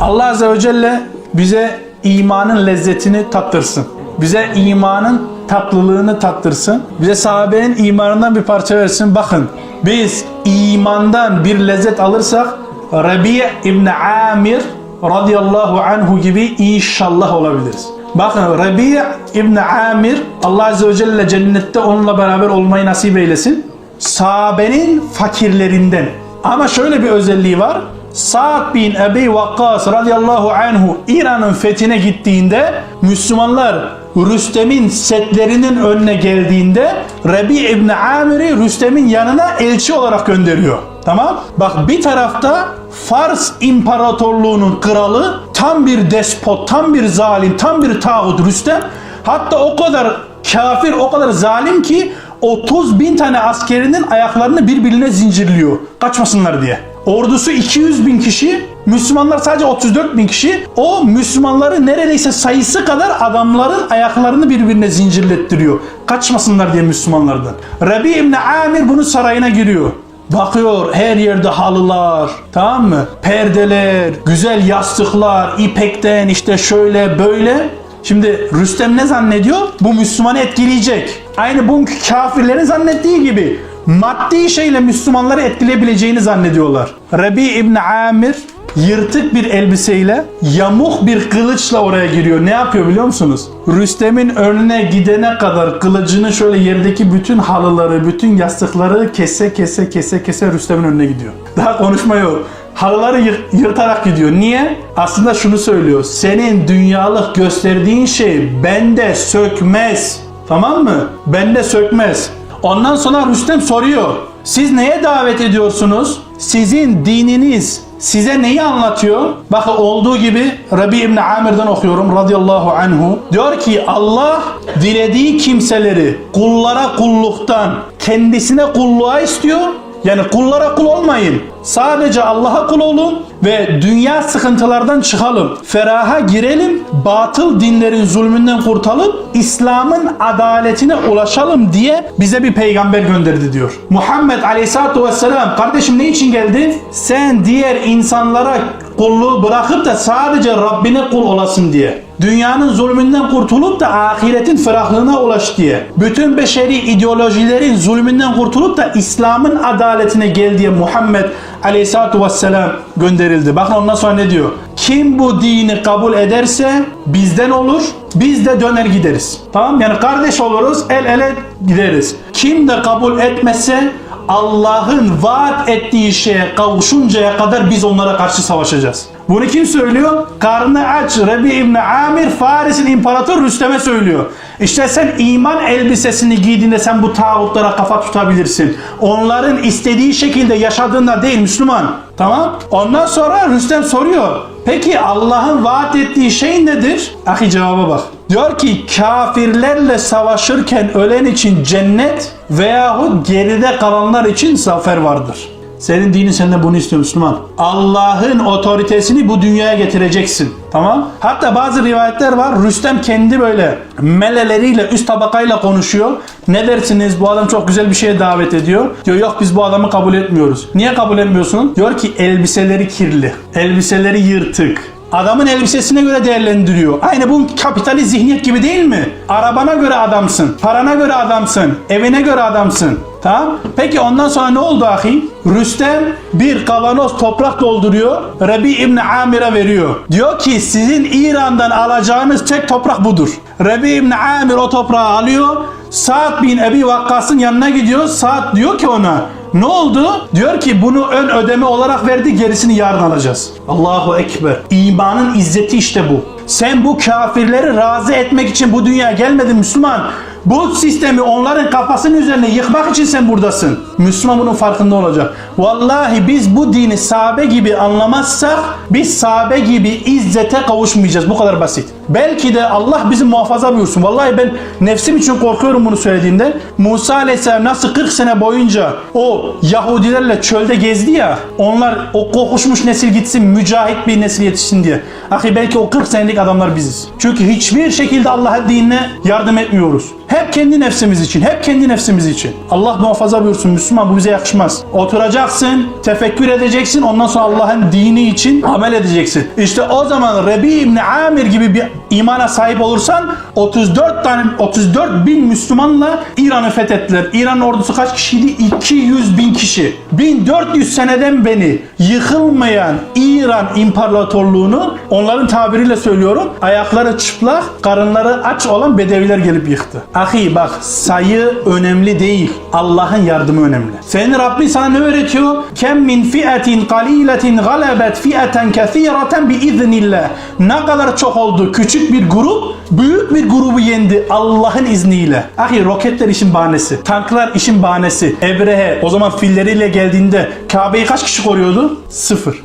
Allah Azze ve Celle bize imanın lezzetini tattırsın. Bize imanın tatlılığını tattırsın. Bize sahabenin imanından bir parça versin. Bakın biz imandan bir lezzet alırsak Rabi' İbn Amir radıyallahu anhu gibi inşallah olabiliriz. Bakın Rabi' İbn Amir Allah Azze ve Celle cennette onunla beraber olmayı nasip eylesin. Sahabenin fakirlerinden. Ama şöyle bir özelliği var. Sa'd bin Ebi Vakkas radıyallahu anhu İran'ın fethine gittiğinde Müslümanlar Rüstem'in setlerinin önüne geldiğinde Rebi İbni Amir'i Rüstem'in yanına elçi olarak gönderiyor. Tamam? Bak bir tarafta Fars İmparatorluğu'nun kralı tam bir despot, tam bir zalim, tam bir tağut Rüstem. Hatta o kadar kafir, o kadar zalim ki 30 bin tane askerinin ayaklarını birbirine zincirliyor. Kaçmasınlar diye. Ordusu 200 bin kişi, Müslümanlar sadece 34 bin kişi. O Müslümanları neredeyse sayısı kadar adamların ayaklarını birbirine zincirlettiriyor. Kaçmasınlar diye Müslümanlardan. Rabi İbni Amir bunun sarayına giriyor. Bakıyor her yerde halılar, tamam mı? Perdeler, güzel yastıklar, ipekten işte şöyle böyle. Şimdi Rüstem ne zannediyor? Bu Müslümanı etkileyecek. Aynı bugünkü kafirlerin zannettiği gibi maddi şeyle Müslümanları etkileyebileceğini zannediyorlar. Rabi İbn Amir yırtık bir elbiseyle yamuk bir kılıçla oraya giriyor. Ne yapıyor biliyor musunuz? Rüstem'in önüne gidene kadar kılıcını şöyle yerdeki bütün halıları, bütün yastıkları kese kese kese kese Rüstem'in önüne gidiyor. Daha konuşma yok. Halıları yır- yırtarak gidiyor. Niye? Aslında şunu söylüyor. Senin dünyalık gösterdiğin şey bende sökmez. Tamam mı? Bende sökmez. Ondan sonra Rüstem soruyor. Siz neye davet ediyorsunuz? Sizin dininiz size neyi anlatıyor? Bakın olduğu gibi Rabi İbn Amir'den okuyorum radıyallahu anhu. Diyor ki Allah dilediği kimseleri kullara kulluktan kendisine kulluğa istiyor. Yani kullara kul olmayın. Sadece Allah'a kul olun ve dünya sıkıntılardan çıkalım. Feraha girelim, batıl dinlerin zulmünden kurtulalım, İslam'ın adaletine ulaşalım diye bize bir peygamber gönderdi diyor. Muhammed Aleyhisselatü Vesselam kardeşim ne için geldi? Sen diğer insanlara kulluğu bırakıp da sadece Rabbine kul olasın diye. Dünyanın zulmünden kurtulup da ahiretin ferahlığına ulaş diye. Bütün beşeri ideolojilerin zulmünden kurtulup da İslam'ın adaletine gel diye Muhammed Aleyhisselatü Vesselam gönderildi. Bakın ondan sonra ne diyor? Kim bu dini kabul ederse bizden olur, biz de döner gideriz. Tamam yani kardeş oluruz, el ele gideriz. Kim de kabul etmezse Allah'ın vaat ettiği şeye kavuşuncaya kadar biz onlara karşı savaşacağız. Bunu kim söylüyor? Karnı aç Rebi İbni Amir Faris'in imparatoru Rüstem'e söylüyor. İşte sen iman elbisesini giydiğinde sen bu tağutlara kafa tutabilirsin. Onların istediği şekilde yaşadığında değil Müslüman. Tamam? Ondan sonra Rüstem soruyor. Peki Allah'ın vaat ettiği şey nedir? Ahi cevaba bak. Diyor ki kafirlerle savaşırken ölen için cennet veyahut geride kalanlar için zafer vardır. Senin dinin senden bunu istiyor Müslüman. Allah'ın otoritesini bu dünyaya getireceksin. Tamam? Hatta bazı rivayetler var. Rüstem kendi böyle meleleriyle üst tabakayla konuşuyor. Ne dersiniz? Bu adam çok güzel bir şeye davet ediyor. Diyor yok biz bu adamı kabul etmiyoruz. Niye kabul etmiyorsun? Diyor ki elbiseleri kirli. Elbiseleri yırtık. Adamın elbisesine göre değerlendiriyor. Aynı bu kapitalist zihniyet gibi değil mi? Arabana göre adamsın, parana göre adamsın, evine göre adamsın. Tamam? Peki ondan sonra ne oldu ahi? Rüstem bir kavanoz toprak dolduruyor. Rebi İbni Amir'e veriyor. Diyor ki sizin İran'dan alacağınız tek toprak budur. Rebi İbni Amir o toprağı alıyor. Sa'd bin Ebi Vakkas'ın yanına gidiyor. Sa'd diyor ki ona ne oldu? Diyor ki bunu ön ödeme olarak verdi gerisini yarın alacağız. Allahu Ekber. İmanın izzeti işte bu. Sen bu kafirleri razı etmek için bu dünyaya gelmedin Müslüman. Bu sistemi onların kafasının üzerine yıkmak için sen buradasın. Müslüman bunun farkında olacak. Vallahi biz bu dini sahabe gibi anlamazsak biz sahabe gibi izzete kavuşmayacağız. Bu kadar basit. Belki de Allah bizi muhafaza buyursun. Vallahi ben nefsim için korkuyorum bunu söylediğimde. Musa Aleyhisselam nasıl 40 sene boyunca o Yahudilerle çölde gezdi ya. Onlar o kokuşmuş nesil gitsin mücahit bir nesil yetişsin diye. Ahi belki o 40 senelik adamlar biziz. Çünkü hiçbir şekilde Allah'ın dinine yardım etmiyoruz. hep kendi nefsimiz için, hep kendi nefsimiz için. Allah muhafaza buyursun Müslüman bu bize yakışmaz. Oturacaksın, tefekkür edeceksin, ondan sonra Allah'ın dini için amel edeceksin. İşte o zaman Rebi İbni Amir gibi bir imana sahip olursan 34 tane 34 bin Müslümanla İran'ı fethettiler. İran ordusu kaç kişiydi? 200 bin kişi. 1400 seneden beri yıkılmayan İran İmparatorluğunu onların tabiriyle söylüyorum ayakları çıplak, karınları aç olan bedeviler gelip yıktı. Ahi bak sayı önemli değil. Allah'ın yardımı önemli. Senin Rabbin sana ne öğretiyor? Kem min fi'atin qalilatin galabet fi'aten kesireten bi iznillah. Ne kadar çok oldu küçük bir grup büyük bir grubu yendi Allah'ın izniyle. Ahi roketler işin bahanesi. Tanklar işin bahanesi. Ebrehe o zaman filleriyle geldiğinde Kabe'yi kaç kişi koruyordu? Sıfır.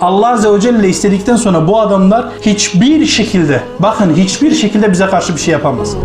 Allah Azze ve Celle istedikten sonra bu adamlar hiçbir şekilde bakın hiçbir şekilde bize karşı bir şey yapamaz.